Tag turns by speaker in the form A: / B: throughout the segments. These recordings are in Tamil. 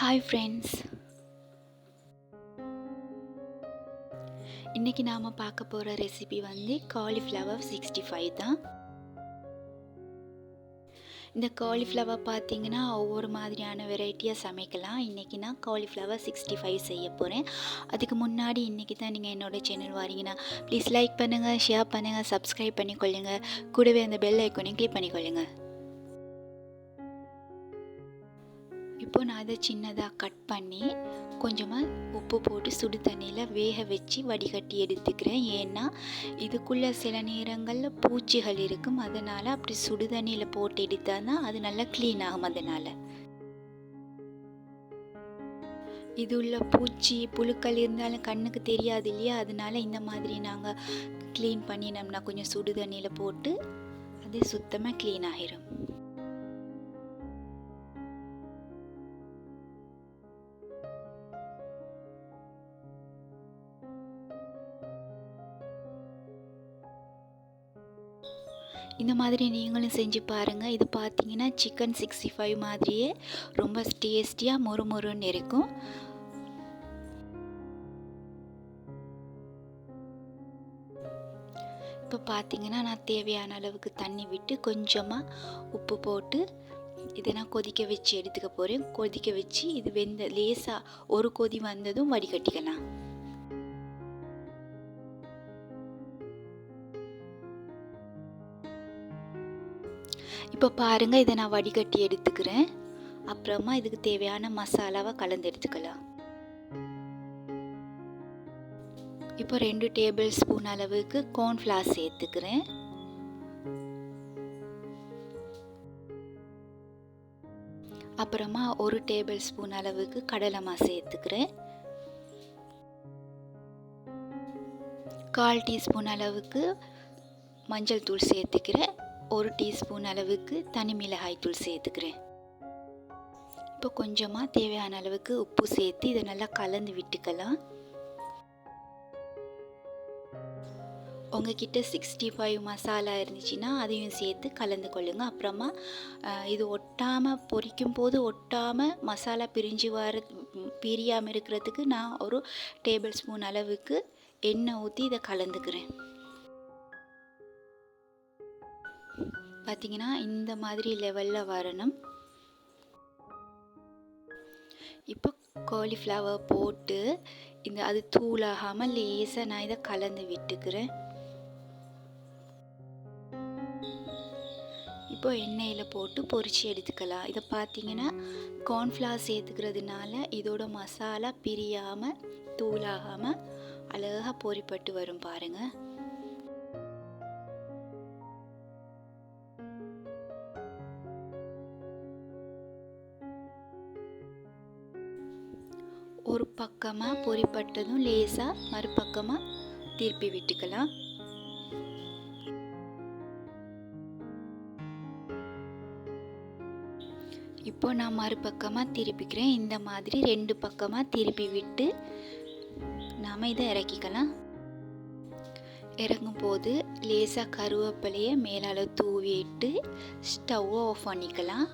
A: ஹாய் ஃப்ரெண்ட்ஸ் இன்றைக்கி நாம் பார்க்க போகிற ரெசிபி வந்து காலிஃப்ளவர் சிக்ஸ்டி ஃபைவ் தான். இந்த காலிஃப்ளவர் பார்த்தீங்கன்னா ஒவ்வொரு மாதிரியான வெரைட்டியாக சமைக்கலாம். இன்றைக்கி நான் காலிஃப்ளவர் சிக்ஸ்டி ஃபைவ் செய்ய போகிறேன் அதுக்கு முன்னாடி இன்றைக்கி தான் நீங்கள் என்னோடய சேனல் வாரீங்கன்னா ப்ளீஸ் லைக் பண்ணுங்கள் ஷேர் பண்ணுங்கள் சப்ஸ்கிரைப் பண்ணிக்கொள்ளுங்கள் கூடவே அந்த பெல் ஐக்கோனையும் கிளிக் பண்ணிக்கொள்ளுங்க. இப்போ நான் அதை சின்னதாக கட் பண்ணி கொஞ்சமாக உப்பு போட்டு சுடு தண்ணியில் வேக வச்சு வடிகட்டி எடுத்துக்கிறேன். ஏன்னா இதுக்குள்ளே சில நேரங்களில் பூச்சிகள் இருக்கும். அதனால் அப்படி சுடு தண்ணியில் போட்டு எடுத்தால் தான் அது நல்லா க்ளீன் ஆகும் அதனால். இது உள்ள பூச்சி புழுக்கள் இருந்தாலும் கண்ணுக்கு தெரியாது இல்லையா? அதனால இந்த மாதிரி நாங்கள் க்ளீன் பண்ணினோம்னா கொஞ்சம் சுடு தண்ணியில் போட்டு அது சுத்தமாக க்ளீன் ஆகிரும் இந்த மாதிரி நீங்களும் செஞ்சு பாருங்கள் இது பார்த்தீங்கன்னா சிக்கன் சிக்ஸ்டி ஃபைவ் மாதிரியே ரொம்ப டேஸ்டியாக மொறு மொறுன்னு இருக்கும். இப்போ பார்த்தீங்கன்னா நான் தேவையான அளவுக்கு தண்ணி விட்டு கொஞ்சமாக உப்பு போட்டு இதை நான் கொதிக்க வச்சு எடுத்துக்க போகிறேன் கொதிக்க வச்சு இது வெந்த லேசாக ஒரு கொதி வந்ததும் வடிகட்டிக்கலாம். இப்போ பாருங்கள் இதை நான் வடிகட்டி எடுத்துக்கிறேன். அப்புறமா இதுக்கு தேவையான மசாலாவை கலந்து எடுத்துக்கலாம். இப்போ ரெண்டு டேபிள் ஸ்பூன் அளவுக்கு கார்ன்ஃப்ளார் சேர்த்துக்கிறேன். அப்புறமா ஒரு டேபிள் ஸ்பூன் அளவுக்கு கடலைமா சேர்த்துக்கிறேன். கால் டீஸ்பூன் அளவுக்கு மஞ்சள் தூள் சேர்த்துக்கிறேன். ஒரு டீஸ்பூன் அளவுக்கு தனி மிளகாய் தூள் சேர்த்துக்கிறேன். இப்போ கொஞ்சமாக தேவையான அளவுக்கு உப்பு சேர்த்து இதை நல்லா கலந்து விட்டுக்கலாம். உங்ககிட்ட சிக்ஸ்டி ஃபைவ் மசாலா இருந்துச்சுன்னா அதையும் சேர்த்து கலந்து கொள்ளுங்கள் அப்புறமா இது ஒட்டாமல் பொரிக்கும் போது ஒட்டாமல் மசாலா பிரிஞ்சு வர பிரியாமல் இருக்கிறதுக்கு நான் ஒரு டேபிள் ஸ்பூன் அளவுக்கு எண்ணெய் ஊற்றி இதை கலந்துக்கிறேன். பார்த்தீங்கன்னா இந்த மாதிரி லெவலில் வரணும். இப்போ காலிஃப்ளவர் போட்டு இந்த அது தூளாகாமல் லேசாக நான் இதை கலந்து விட்டுக்கிறேன். இப்போ எண்ணெயில் போட்டு பொரித்து எடுத்துக்கலாம். இதை பார்த்தீங்கன்னா கார்ன்ஃப்ளவர் சேர்த்துக்கிறதுனால இதோட மசாலா பிரியாமல் தூளாகாமல் அழகாக பொறிப்பட்டு வரும் பாருங்கள் ஒரு பக்கமாக பொறிப்பட்டதும் லேசாக மறுபக்கமாக திருப்பி விட்டுக்கலாம். இப்போ நான் மறுபக்கமாக திருப்பிக்கிறேன். இந்த மாதிரி ரெண்டு பக்கமாக திருப்பி விட்டு நாம் இதை இறக்கிக்கலாம். இறங்கும் போது லேசாக கருவேப்பிலையை மேலால் தூவிட்டு ஸ்டவ்வை ஆஃப் பண்ணிக்கலாம்.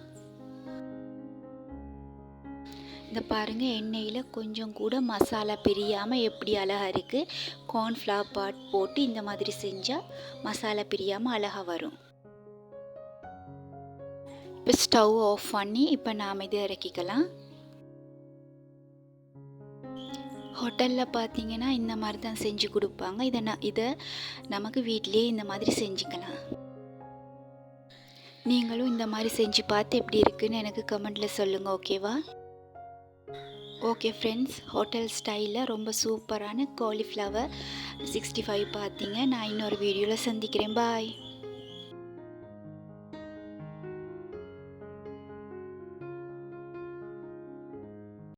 A: இந்த பாருங்கள் எண்ணெயில் கொஞ்சம் கூட மசாலா பிரியாமல் எப்படி அழகாக இருக்குது கார்ன்ஃப்ளவர் பாட் போட்டு இந்த மாதிரி செஞ்சால் மசாலா பிரியாமல் அழகாக வரும். இப்போ ஸ்டவ் ஆஃப் பண்ணி இப்போ நாம் இதை இறக்கிக்கலாம். ஹோட்டலில் பார்த்தீங்கன்னா இந்த மாதிரி தான் செஞ்சு கொடுப்பாங்க. இதை நான் இதை நமக்கு வீட்லேயே இந்த மாதிரி செஞ்சுக்கலாம். நீங்களும் இந்த மாதிரி செஞ்சு பார்த்து எப்படி இருக்குன்னு எனக்கு கமெண்ட்டில் சொல்லுங்கள் ஓகேவா ஓகே ஃப்ரெண்ட்ஸ் ஹோட்டல் ஸ்டைலில் ரொம்ப சூப்பரான காலிஃப்ளவர் சிக்ஸ்டி ஃபைவ் பார்த்தீங்க நான் இன்னொரு வீடியோவில் சந்திக்கிறேன். பாய்